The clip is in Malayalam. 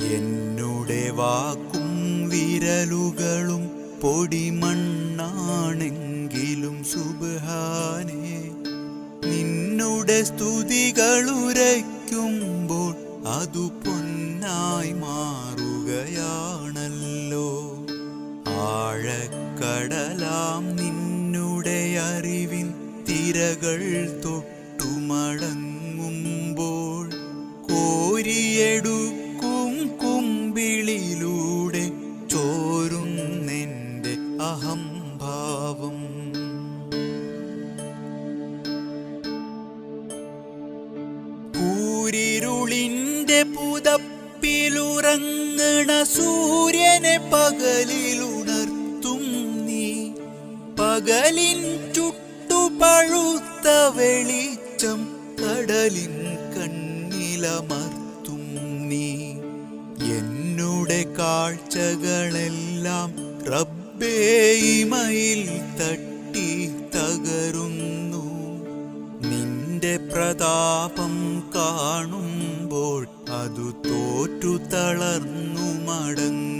എന്നുടെ വാക്കും വിരലുകളും പൊടിമണ്ണാണെങ്കിലും സുബാനേ നിന്നുടെ സ്തുതികളുരയ്ക്കുമ്പോൾ അതു പൊന്നായി മാറുകയാണല്ലോ. ആഴക്കടലാം നിന്നുടെ അറിവിൻ തിരകൾ തൊട്ടുമടങ്ങുമ്പോൾ കോരിയെടുക്കും കൂരിരുളിന്റെ പുതപ്പിലുറങ്ങണ സൂര്യനെ പകലിലുണർത്തും നീ. പകലിൻ ചുട്ടുപഴുത്ത വെളിച്ചം കടലിൻ കണ്ണിലമർത്തും നീ. എന്നുടെ കാഴ്ചകളെല്ലാം റബ്ബേയിമയിൽ തട്ടി നിന്റെ പ്രതാപം കാണുമ്പോൾ അതു തോറ്റു തളർന്നു മടങ്ങുന്നു